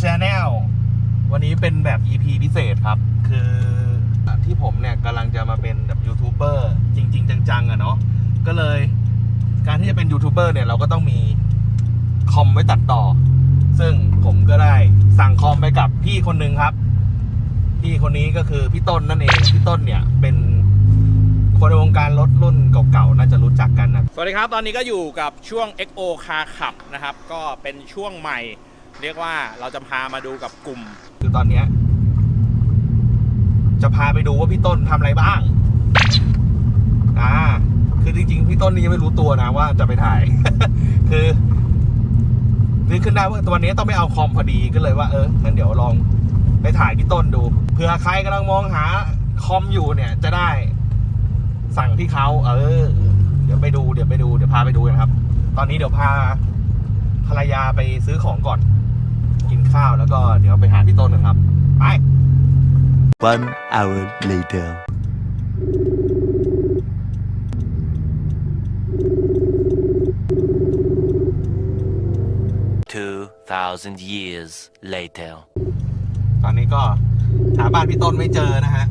Channel วันนี้เป็นแบบ EP พิเศษครับ คือที่ผมเนี่ยกำลังจะมาเป็นแบบยูทูบเบอร์จริง ๆ จังๆอะเนาะก็เลยการที่จะเป็นยูทูบเบอร์เนี่ยเราก็ต้องมีคอมไว้ตัดต่อ ซึ่งผมก็ได้สั่งคอมไปกับพี่คนหนึ่งครับ พี่คนนี้ก็คือพี่ต้นนั่นเองพี่ต้นเนี่ยเป็นคนในวงการรถรุ่นเก่าๆ น่าจะรู้จักกันนะ สวัสดีครับ ตอนนี้ก็อยู่กับช่วง XO Car Club นะครับ ก็เป็นช่วงใหม่ เรียกว่าเราจะพามาดูกับกลุ่ม คือตอนเนี้ยจะพาไปดูว่าพี่ต้นทำอะไรบ้าง อ่า คือจริงๆ พี่ต้นนี่ยังไม่รู้ตัวนะว่าจะไปถ่าย คือนึกขึ้นได้ว่าตัวนี้ต้องไม่เอาคอมพอดีก็เลยว่าเอองั้นเดี๋ยวลองไปถ่ายพี่ต้นดูเผื่อใครกำลังมองหาคอมอยู่เนี่ย จะได้ สั่งที่เขาเออ เดี๋ยวไปดูเดี๋ยวไปดูเดี๋ยวพาไปดูกันครับ ตอนนี้เดี๋ยวพาภรรยาไปซื้อของก่อน ข้าวแล้วก็เดี๋ยวไปหาพี่ต้นนะครับ ไป One hour later. Two thousand years later. ตอนนี้ก็หาบ้านพี่ต้นไม่เจอนะฮะ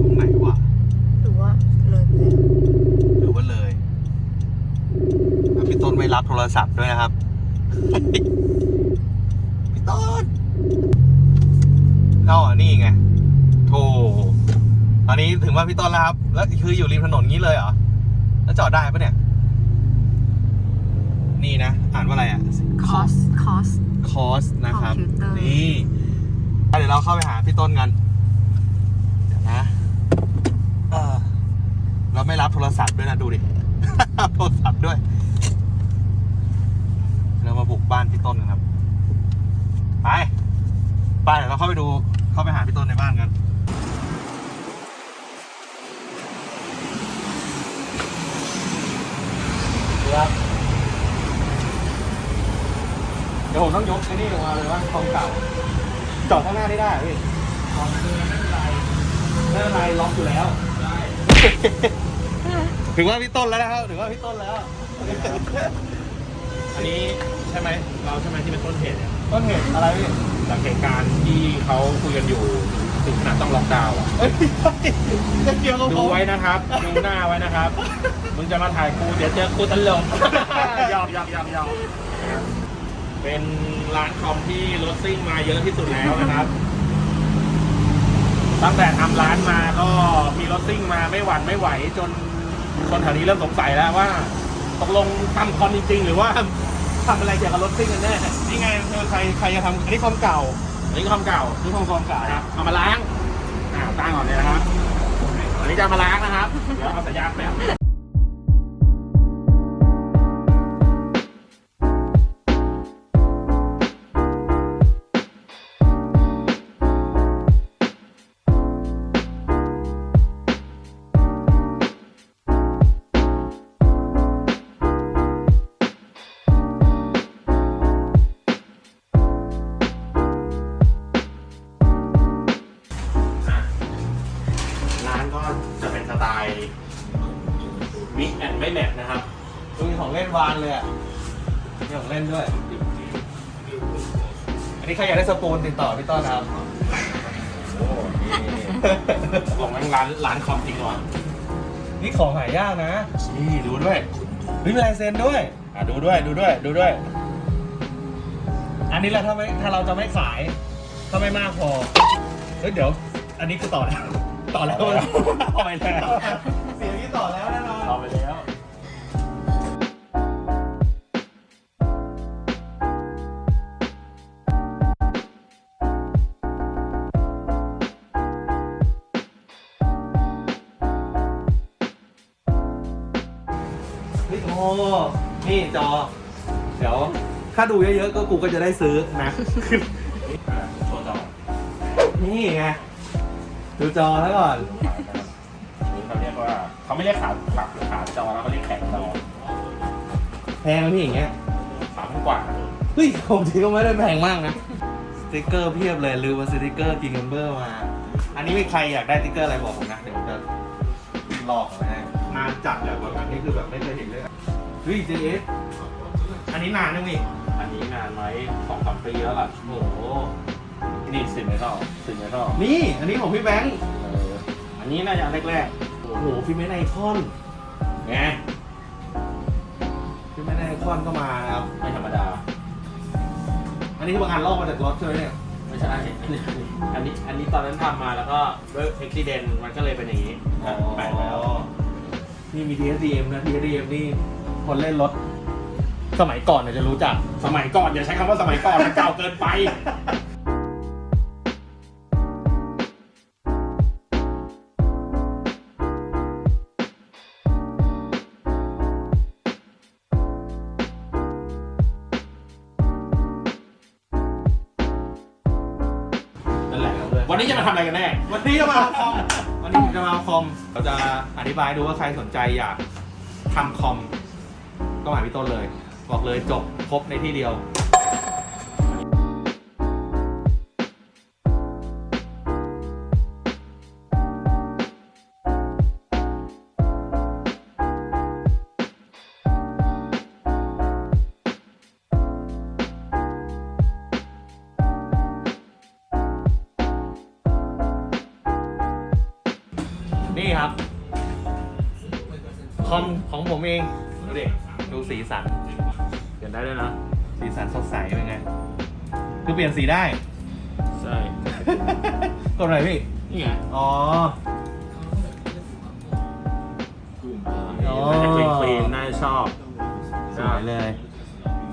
ตรงไหนวะหรือว่าเลยไปแล้วหรือว่าเลยแล้วพี่ต้นไม่รับโทรศัพท์ด้วยนะครับ พี่ต้นเข้าอะนี่ไงโธ่ตอนนี้ถึงว่านพี่ต้นแล้วครับ แล้วคืออยู่ริมถนนงี้เลยเหรอ แล้วจอดได้ปะเนี่ย นี่นะ อ่านว่าอะไรอะ คอส คอส คอสนะครับคอมพิวเตอร์นี่อะเดี๋ยวเราเข้าไปหาพี่ต้นกัน เดี๋ยวนะ เออเราไม่รับโทรศัพท์ด้วยนะ ดูดิ โทรศัพท์ด้วย เรามาบุกบ้านพี่ต้นกันครับ ไป ไป เดี๋ยวเราเข้าไปดูเข้าไปหาพี่ต้นในบ้านกันครับเดี๋ยวผมต้องยกไอ้นี่ลงมาเลยว่าคอมเก่าจอดข้างหน้าได้ได้พี่คอมคือไม่เป็นไรไม่เป็นไรล็อกอยู่แล้วถึงว่าพี่ต้นแล้วนะครับถึงว่าพี่ต้นแล้ว อันนี้ใช่ไหมเราใช่ไหมที่เป็นต้นเหตุเนี่ย ต้นเหตุอะไรพี่จากเหตุการณ์ที่เขาคุยกันอยู่ถึงขนาดต้องล็อกดาวน์อะเอ้ยจะเกี่ยวกับผดูมไว้นะครับ ดูหน้าไว้นะครับ มึงจะมาถ่ายกูเดี๋ยวเจอกูตลกหยอกหยอกหยอกหยอกเป็นร้านคอมที่รถซิ่งมาเยอะที่สุดแล้วนะครับ ตั้งแต่ทำร้านมาก็มีรถซิ่งมาไม่หวั่นไม่ไหว จนคนแถวนี้เริ่มสงสัยแล้วว่า ตกลงทำคอมจริงๆหรือว่า ทำอะไรเกี่ยวกับรถซิ่งกันแน่นี่ไงคือใครใครจะทำอันนี้คอมเก่าอันนี้คอมเก่านี่คอมคอมเก่านะครับเอามาล้างอ่าตั้งก่อนเลยนะครับอันนี้จะเอามาล้างนะครับเดี๋ยวเอาสายยางไป มีของเล่นด้วย อันนี้ใครอยากได้สปูนติดต่อพี่ต้นนะครับโอ้นี่ของร้านร้านคอมจริงว่ะนี่ของหายากนะ นี่ดูด้วยมีลายเซ็นด้วย อะดูด้วยดูด้วยดูด้วย อันนี้แหละถ้าไม่ถ้าเราจะไม่ขาย ถ้าไม่มากพอ เฮ้ยเดี๋ยว อันนี้คือต่อแล้วต่อแล้วต่อแล้วต่อไปแล้ว จอ เดี๋ยว ถ้าดูเยอะๆก็กูก็จะได้ซื้อนะอะโชว์ต่อนี่ไงดูจอแล้วก่อน นี่เขาเรียกว่าเขาไม่เรียกขาขาขาจอแล้วเขาเรียกแข็งจอแพงไหมพี่อย่างเงี้ยสามพันกว่าเฮ้ยผมจริงก็ไม่ได้แพงมากนะสติกเกอร์เพียบเลยลืมเอาสติกเกอร์กิงเกมเบอร์มา อันนี้มีใครอยากได้สติกเกอร์อะไรบอกผมนะเดี๋ยวผมจะลอกมาให้นานจัดเลยแบบอันนี้คือแบบไม่เคยเห็นเลยเฮ้ย JS อันนี้นานยังนี่อันนี้นี้งานไว้สองสามปีแล้วล่ะโอ้โหนี่สิบเมทัลสิบเมทัลนี่ อันนี้ของพี่แบงค์เอออันนี้น่าจะอันแรกโอ้โหฟิล์มเมนไอคอนๆไงฟิล์มเมนไอคอนก็มาครับไม่ธรรมดา อันนี้คือบางอันลอกมาจากรถใช่ไหมเนี่ยไม่ใช่อันนี้อันนี้ตอนนั้นทำมาแล้วก็ด้วยอุบิเหตุมันก็เลยเป็นอย่างนี้แปะแล้วนี่มี TSDM นะ TSDM นี่ คนเล่นรถ สมัยก่อนเนี่ยจะรู้จัก สมัยก่อนอย่าใช้คำว่าสมัยก่อนมันเก่าเกินไป นั่นแหละครับเลยวันนี้จะมาทำอะไรกันแน่ วันนี้จะมาเอาคอม วันนี้ผมจะมาเอาคอมเราจะอธิบายดูว่าใครสนใจอยากทำคอม ก็มาหาพี่ต้นเลย บอกเลยจบครบในที่เดียวนี่ครับ คอมของผมเอง ดูดิดูสีสันเปลี่ยนได้ด้วยนะสีสันสดใสเป็นไง คือเปลี่ยนสีได้ ใช่ตัวไหนพี่ นี่ไงอ๋อ อ๋อ น่าจะคลีนคลีนน่าจะชอบสวยเลย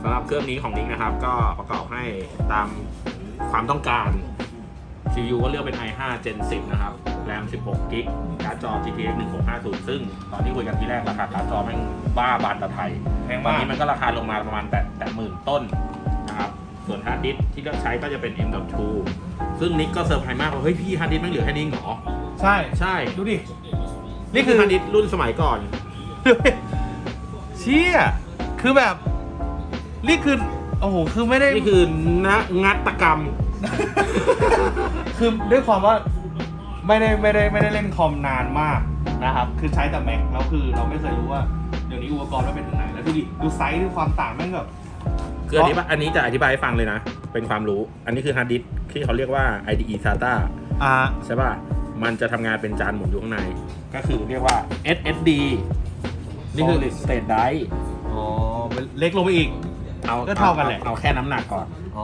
สำหรับเครื่องนี้ของนิกนะครับ ก็ประกอบให้ตามความต้องการ CPU ก็เลือกเป็น i5 Gen 10 นะครับ แรม 16 กิกการ์ดจอ GTX 1650 ซึ่งตอนที่คุยกันทีแรกราคาการ์ดจอแม่งบ้าบานตะไทยแพงตอนมากนี้มันก็ราคาลงมาประมาณแต่แต่หมื่นต้นนะครับ ส่วนฮาร์ดดิสก์ที่เลือกใช้ก็จะเป็น M.2 ซึ่งนิกก็เซอร์ไพรส์มากว่าเฮ้ยพี่ฮาร์ดดิสก์แม่งเหลือแค่นี้เหรอ ใช่ ใช่ ดูดิ นี่คือฮาร์ดดิสก์รุ่นสมัยก่อน เชี่ยคือแบบ นี่คือ โอ้โห คือไม่ได้ นี่คือนักงัตกรรม คือด้วยความว่า ไม่ได้ไม่ได้ไม่ได้เล่นคอมนานมากนะครับ คือใช้แต่แม็กแล้วคือเราไม่เคยรู้ว่าเดี๋ยวนี้อุปกรณ์มันเป็นถึงไหน แล้วดูดิดูไซส์ดูความต่างแม่งแบบ คืออันนี้ปะอันนี้จะอธิบายให้ฟังเลยนะ เป็นความรู้ อันนี้คือฮาร์ดดิสก์ที่เขาเรียกว่า IDE SATA อ่า ใช่ป่ะ มันจะทำงานเป็นจานหมุนอยู่ข้างใน ก็คือเรียกว่า SSD นี่คือ Solid State Drive อ๋อเล็กลงไปอีก เอาก็เท่ากันแหละ เอาแค่น้ำหนักก่อนอ๋อ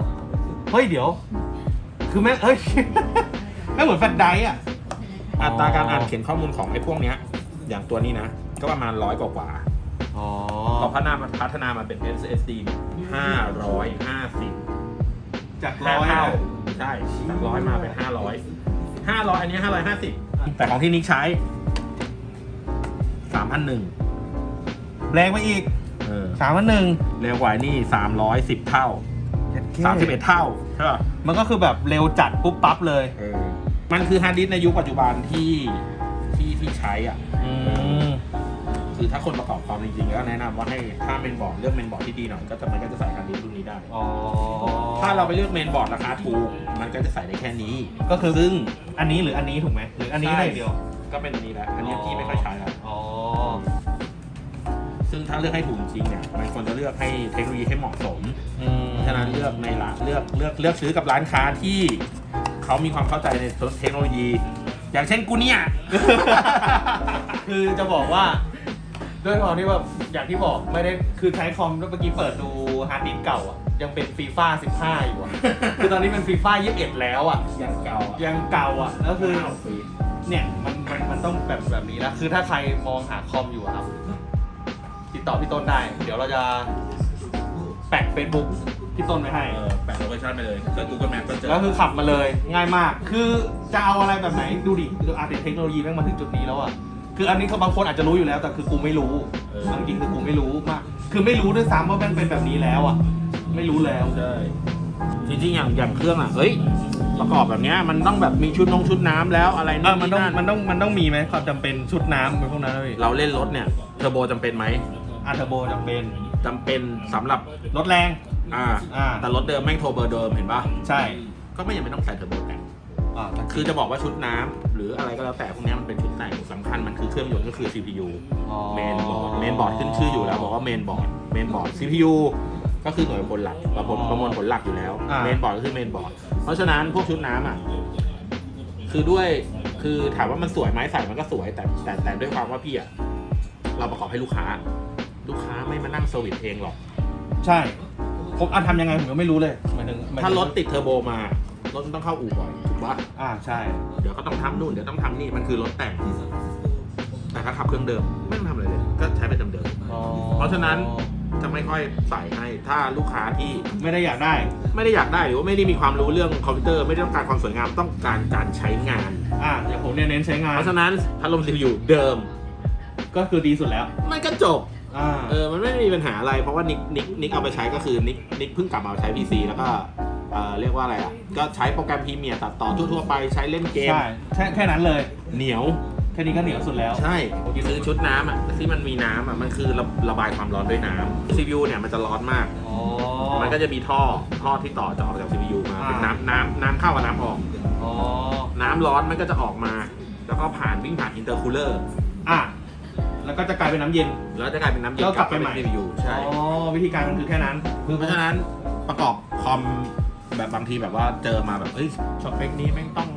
เฮ้ยเดี๋ยว คือแม่งเฮ้ย แม่งเหมือนแฟลชไดรฟ์อะ อัตราการอ่านเขียนข้อมูลของไอ้พวกเนี้ย อย่างตัวนี้นะ ก็ประมาณร้อยกว่าๆอ๋อพอพัฒนาพัฒนามาเป็น SSD ห้าร้อยห้าสิบจากห้าร้อยเท่านะใช่จากร้อยมาเป็นห้าร้อยห้าร้อยอันนี้ห้าร้อยห้าสิบแต่ของที่นิกใช้สามพันหนึ่งแรงไปอีกเออสามพันหนึ่งเร็วกว่านี่สามร้อยสิบเท่าสามสิบเอ็ดเท่าใช่ป่ะมันก็คือแบบเร็วจัดปุ๊บปั๊บเลยเออ มันคือฮาร์ดดิสก์ในยุคปัจจุบันที่ที่ที่ใช้อะ อืม คือถ้าคนประกอบคอมจริงๆก็แนะนำว่าให้ถ้าเมนบอร์ดเลือกเมนบอร์ดที่ดีหน่อยก็จะมันก็จะใส่ฮาร์ดดิสก์รุ่นนี้ได้ อ๋อ ถ้าเราไปเลือกเมนบอร์ดราคาถูกมันก็จะใส่ได้แค่นี้ก็คือ ซึ่ง อันนี้หรืออันนี้ถูกไหมหรืออันนี้ใช่ ได้เดียว ก็เป็นอันนี้แหละอันนี้พี่ไม่ค่อยใช้แล้วอ๋อ ซึ่งถ้าเลือกให้ถูกจริงเนี่ยมันควรจะเลือกให้เทคโนโลยีให้เหมาะสม อืม ฉะนั้นเลือกในร้านเลือกเลือกเลือกซื้อกับร้านค้าที่ เขามีความเข้าใจในเทคโนโลยี อย่างเช่นกูเนี่ย คือจะบอกว่า ด้วยความที่แบบอย่างที่บอกไม่ได้คือใช้คอมเมื่อกี้เปิดดูฮาร์ดดิสก์เก่าอะยังเป็นฟีฟ่า15 อยู่อะ คือตอนนี้เป็นฟีฟ่า21 แล้วอะอย่างเก่ายังเก่าอะแล้วคือห้าปีเนี่ยมันมันมันต้องแบบแบบนี้แล้วคือถ้าใครมองหาคอมอยู่อะครับ ติดต่อพี่ต้นได้ เดี๋ยวเราจะ แปะ Facebook พี่ต้นไว้ให้ เออแปะโลเคชั่นไปเลยก็ Google Map ก็เจอแล้วคือขับมาเลยง่ายมาก คือจะเอาอะไรแบบไหนดูดิคืออาร์ตเทคโนโลยีแม่งมาถึงจุดนี้แล้วอะ คืออันนี้เขาบางคนอาจจะรู้อยู่แล้ว แต่คือกูไม่รู้เออจริงๆคือกูไม่รู้มาก คือไม่รู้ด้วยซ้ำว่าแม่งเป็นแบบนี้แล้วอะ ไม่รู้แล้ว ใช่ จริงๆอย่างอย่างเครื่องอะเฮ้ยประกอบแบบเนี้ยมันต้องแบบมีชุดนงชุดน้ำแล้วอะไรเออ มันต้องนี่มันต้อง มันต้องมีไหมความจำเป็นชุดน้ำเป็นพวกนั้นเลยเราเล่นรถเนี่ยเทอร์โบจำเป็นไหม อาร์เทอร์โบจำเป็น จำเป็นสำหรับรถแรง อ่าอ่า แต่รถเดิมแม่งโทรเบอร์เดิมเห็นปะใช่ก็ไม่ยังไม่ต้องใส่เทอร์โบแต่งอ่าคือจะบอกว่าชุดน้ำหรืออะไรก็แล้วแต่พวกเนี้ยมันเป็นชุดแต่งสำคัญมันคือเครื่องยนต์ก็คือ CPU เมนบอร์ดเมนบอร์ดขึ้นชื่ออยู่แล้วบอกว่าเมนบอร์ดเมนบอร์ด CPU ก็คือหน่วยผลหลักประมวลอ๋อประมวลผลหลักอยู่แล้วอ่า เมนบอร์ดก็คือเมนบอร์ดเพราะฉะนั้นพวกชุดน้ำอะคือด้วยคือถามว่ามันสวยไหมใส่มันก็สวยแต่แต่แต่ด้วยความว่าพี่อะเราประกอบให้ลูกค้า ลูกค้าไม่มานั่งเซอร์วิสเองหรอก ใช่ ผมอะทำยังไงผมก็ไม่รู้เลยหมายถึงหมยถึงถ้ารถติดเทอร์โบมา รถมันต้องเข้าอู่บ่อยถูกปะอ่าใช่ เดี๋ยวก็ต้องทำนู่นเดี๋ยวต้องทำนี่มันคือรถแต่ง แต่ถ้าขับเครื่องเดิมไม่ต้องทำอะไรเลย ก็ใช้ไปเดิมๆเพราะฉะนั้นจะไม่ค่อยใส่ให้ถ้าลูกค้าที่ไม่ได้อยากได้ ไม่ได้อยากได้หรือว่าไม่ได้มีความรู้เรื่องคอมพิวเตอร์ไม่ได้ต้องการความสวยงามต้องการการใช้งาน อ่าอย่างผมเนี่ยเน้นใช้งานเพราะฉะนั้นพัดลม CPU เดิมก็คือดีสุดแล้ว มันก็จบ อ่าเออมันไม่ได้มีปัญหาอะไรเพราะว่านิกนิกนิกเอาไปใช้ก็คือนิกนิกเพิ่งกลับมาใช้ PC แล้วก็เออเรียกว่าอะไรอะก็ใช้โปรแกรมพรีเมียร์ตัดต่อทั่วๆไปใช้เล่นเกม ใช่แค่แค่นั้นเลย เหนียว แค่นี้ก็เหนียวสุดแล้ว ใช่ที่ซื้อชุดน้ำอะที่มันมีน้ำอะมันคือระระบายความร้อนด้วยน้ำ CPU เนี่ยมันจะร้อนมาก อ๋อ มันก็จะมีท่อท่อที่ต่อจะออกจาก CPU มาเป็นอ่าน้ำน้ำน้ำเข้ากับน้ำออก อ๋อ น้ำร้อนมันก็จะออกมา แล้วก็ผ่านวิ่งผ่านอินเตอร์คูลเลอร์ อะ แล้วก็จะกลายเป็นน้ำเย็น แล้วจะกลายเป็นน้ำเย็นแล้วกลับไปใหม่เป็น CPU ใช่อ๋อวิธีการมันคือแค่นั้นเพราะฉะนั้นประกอบคอมแบบบางทีแบบว่าเจอมาแบบเฮ้ยสเปคนี้แม่งต้อง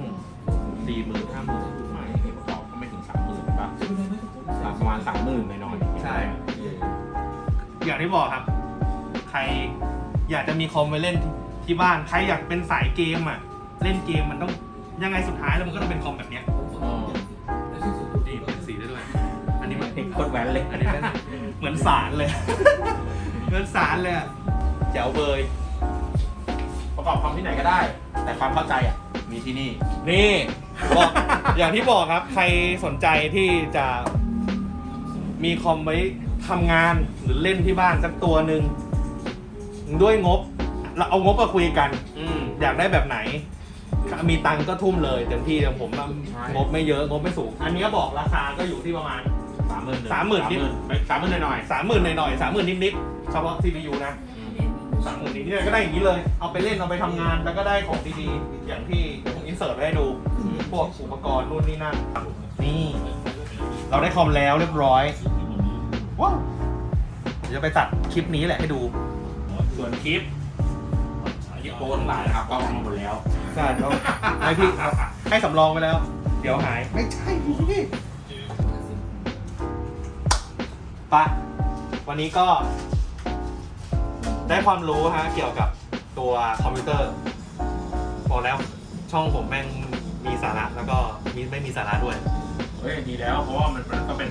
สี่หมื่นห้าหมื่นใหม่ประกอบก็ไม่ถึงสามหมื่นป่ะประมาณสามหมื่นหน่อยๆใช่ อย่างที่บอกครับ ใครอยากจะมีคอมไว้เล่นที่บ้าน ใครอยากเป็นสายเกมอะ เล่นเกมมันต้องยังไงสุดท้ายแล้วมันก็ต้องเป็นคอมแบบเนี้ย ว้นเลยอันนี้เป็นเหมือนสารเลย เหมือนสารเลยอะแจ๋วเบย ประกอบคอมที่ไหนก็ได้ แต่ความเข้าใจอะ มีที่นี่ นี่บอกอย่างที่บอกครับ ใครสนใจที่จะมีคอมไว้ทำงานหรือเล่นที่บ้านสักตัวหนึ่งด้วยงบ เราเอางบมาคุยกัน อืม อยากได้แบบไหน มีตังค์ก็ทุ่มเลยเต็มที่แต่ผมอะใช่ งบไม่เยอะงบไม่สูง อันนี้ก็บอกราคาก็อยู่ที่ประมาณ สามหมื่นสามหมื่นนิดสามหมื่นหน่อยสามหมื่นหน่อยๆสามหมื่นนิดๆเฉพาะ CPU นะๆสามหมื่นนิดๆก็ได้อย่างนี้เลย เอาไปเล่นเอาไปทำงานแล้วก็ได้ของดีๆอย่างที่เดี๋ยวผมอินเสิร์ตไว้ให้ดูพวกอุปกรณ์นู่นนี่นั่นนี่ เราได้คอมแล้วเรียบร้อยว้าวเดี๋ยวจะไปตัดคลิปนี้แหละให้ดู ส่วนคลิปคลิปโป้ทั้งหลายนะครับก็ออกมาหมดแล้วใช่เราให้พี่ครับให้สำรองไปแล้ว เดี๋ยวหาย ไม่ใช่พี่ ปะวันนี้ก็ได้ความรู้ฮะเกี่ยวกับตัวคอมพิวเตอร์บอกแล้วช่องผมแม่งมีสาระแล้วก็มีไม่มีสาระด้วย เฮ้ยดีแล้วเพราะว่ามันมันก็เป็น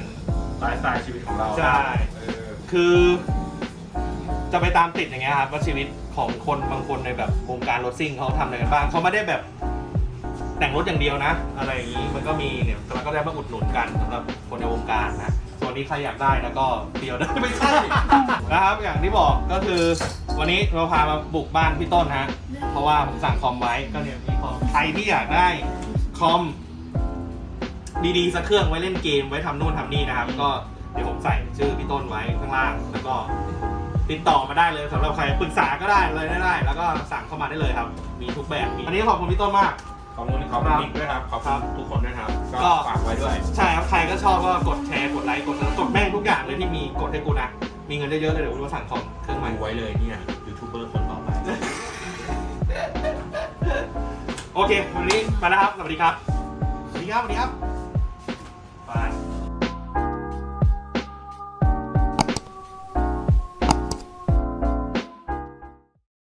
ไลฟ์สไตล์ชีวิตของเราใช่ เออคือ จะไปตามติดอย่างเงี้ยครับว่าชีวิตของคนบางคนในแบบวงการรถซิ่งเขาทำอะไรกันบ้างเขาไม่ได้แบบแต่งรถอย่างเดียวนะ อะไรอย่างนี้มันก็มีเนี่ยแล้วก็ได้มาอุดหนุนกันสำหรับคนในวงการนะ ส่วนนี้ใครอยากได้แล้วก็เดียวได้ไม่ใช่นะครับ อย่างที่บอกก็คือวันนี้เราพามาบุกบ้านพี่ต้นฮะ เพราะว่าผมสั่งคอมไว้ก็เนี่ยมีคอมใครที่อยากได้คอมดีๆสักเครื่องไว้เล่นเกมไว้ทำนู่นทำนี่นะครับ ก็เดี๋ยวผมใส่ชื่อพี่ต้นไว้ข้างล่างแล้วก็ติดต่อมาได้เลยสำหรับใครปรึกษาก็ได้เลยได้ แล้วก็สั่งเข้ามาได้เลยครับ มีทุกแบบมีอันนี้ขอบคุณพี่ต้นมาก ขอบคุณขอบคุณนิกด้วยครับ ขอบคุณทุกคนด้วยครับก็ก็ฝากไว้ด้วย ใช่ครับ ใครก็ชอบก็กดแชร์ กดไลค์ กดกดแม่งทุกอย่างเลยที่มี กดให้กูนะ มีเงินเยอะๆเลยเดี๋ยวกูจะสั่งคอมเครื่องใหม่ไว้เลยเนี่ยยูทูบเบอร์คนต่อไป โอเค วันนี้ไปแล้วครับ สวัสดีครับ สวัสดีครับ สวัสดีครับ